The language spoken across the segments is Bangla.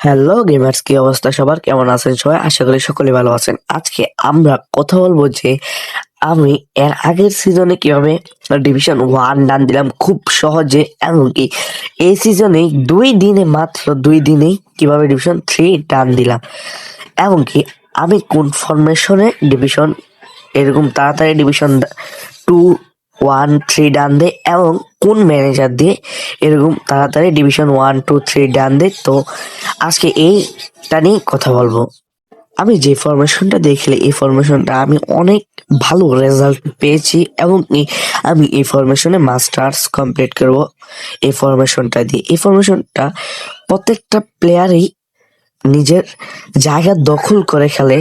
হ্যালো গেমার্স কি অবস্থা? সবার কেমন আছেন সবাই? আশা করি সকলে ভালো আছেন। আজকে আমরা কথা বলব যে, আমি এর আগের সিজনে কীভাবে ডিভিশন ওয়ান ডান দিলাম খুব সহজে, এমনকি এই সিজনে দুই দিনে মাত্র দুই দিনেই কীভাবে ডিভিশন থ্রি ডান দিলাম। এমনকি আমি কোন ফরমেশনে ডিভিশন এরকম তাড়াতাড়ি ডিভিশন ওয়ান থ্রি ডান দেয় এবং কোন ম্যানেজার দিয়ে এরকম তাড়াতাড়ি division one two three done দেয় তো আজকে এইটা নিয়ে কথা বলব। আমি যে ফরমেশনটা দেখলে এই ফরমেশনটা আমি অনেক ভালো রেজাল্ট পেয়েছি এবং আমি এই ফরমেশনে মাস্টার্স কমপ্লিট করব। এই ফরমেশনটা দিয়ে। এই ফরমেশনটা প্রত্যেকটা প্লেয়ারই নিজের জায়গা দখল করে খেলে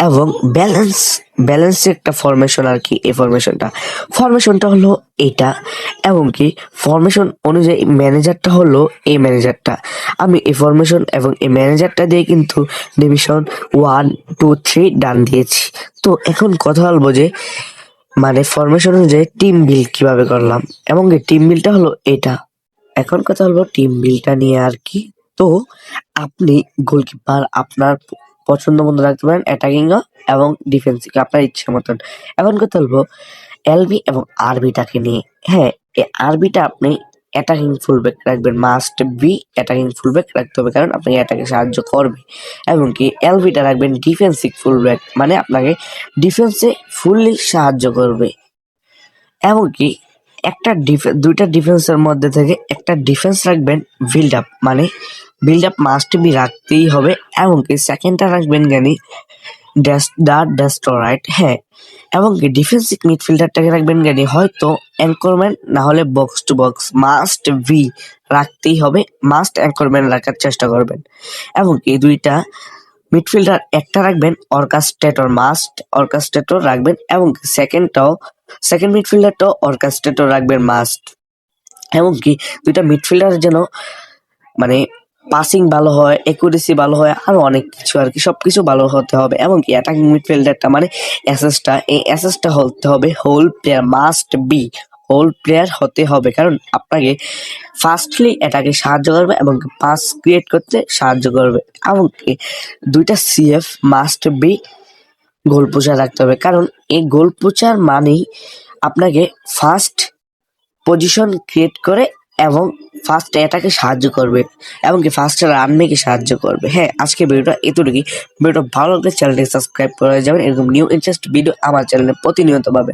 এবং ব্যালেন্স ব্যালেন্স একটা ফরমেশন আর কি এই ফরমেশনটা ফরমেশনটা হলো এটা এবং কি ফরমেশন অনুযায়ী ম্যানেজারটা হলো এই ম্যানেজারটা আমি এই ফরমেশন এবং এই ম্যানেজারটা দিয়ে কিন্তু division one two three done দিয়েছি। তো এখন কথা বলব যে মানে ফরমেশন অনুযায়ী টিম বিল কীভাবে করলাম এবং টিম বিলটা হলো এটা। এখন কথা বলব টিম বিলটা নিয়ে আর কি। তো আপনি গোলকিপার আপনার পছন্দ মতো রাখতে পারেন অ্যাটাকিং এবং ডিফেন্সিভ আপনার ইচ্ছে মতন। এখন কথা বলব এলবি এবং আরবিটাকে নিয়ে। হ্যাঁ এই আরবিটা আপনি অ্যাটাকিং ফুলব্যাক রাখবেন মাস্ট বি অ্যাটাকিং ফুলব্যাক রাখতে হবে, কারণ আপনাকে অ্যাটাকে সাহায্য করবে। এবং কি এলবিটা রাখবেন ডিফেন্সিভ ফুলব্যাক মানে আপনাকে ডিফেন্সে ফুললি সাহায্য করবে। এমনকি একটা ডিফেন্স দুইটা ডিফেন্সের মধ্যে থেকে একটা ডিফেন্স রাখবেন বিল্ড আপ মানে বিল্ড আপ মাস্ট বি রাখতেই হবে এমনকি সেকেন্ডটা রাখবেন জ্ঞানী ড্যাশ দা ডেস্ট্রয়েড হ্যাঁ এবং কি ডিফেন্সিভ মিডফিল্ডারটাকে রাখবেন জ্ঞানী হয়তো অ্যাঙ্করম্যান না হলে box to box must be রাখতেই হবে মাস্ট অ্যাঙ্করম্যান রাখার চেষ্টা করবেন। এবং কি দুইটা মিডফিল্ডার একটা রাখবেন অর্কাস্ট্রেটর মাস্ট অর্কাস্ট্রেটর রাখবেন, এবং সেকেন্ডটাও সেকেন্ড মিডফিল্ডারটাও অর্কাস্ট্রেটর রাখবেন মাস্ট এমনকি দুইটা মিডফিল্ডার যেন মানে পাসিং ভালো হয় একুরেসি ভালো হয়, আরও অনেক কিছু আর কি, সবকিছু ভালো হতে হবে। এবং কি অ্যাটাকিং মিডফিল্ডারটা মানে অ্যাসেসটা এই অ্যাসেসটা হতে হবে whole player must be whole player হতে হবে। কারণ আপনাকে ফার্স্টলি এটাকে সাহায্য করবে এবং পাস ক্রিয়েট করতে সাহায্য করবে। এমনকি দুইটা সিএফ মাস্ট বি গোল পোষা রাখতে হবে। কারণ এই গোল পোচার মানেই আপনাকে ফার্স্ট পজিশন ক্রিয়েট করে এবং ফার্স্ট এটাকে সাহায্য করবে এবং কি ফার্স্ট রান মেকে সাহায্য করবে। হ্যাঁ আজকে ভিডিওটা এতটুকুই। ভিডিওটা ভালো লাগলে চ্যানেলটি সাবস্ক্রাইব করে যাবেন। এরকম নিউ ইন্টারেস্ট ভিডিও আমার চ্যানেলে প্রতিনিয়ত পাবে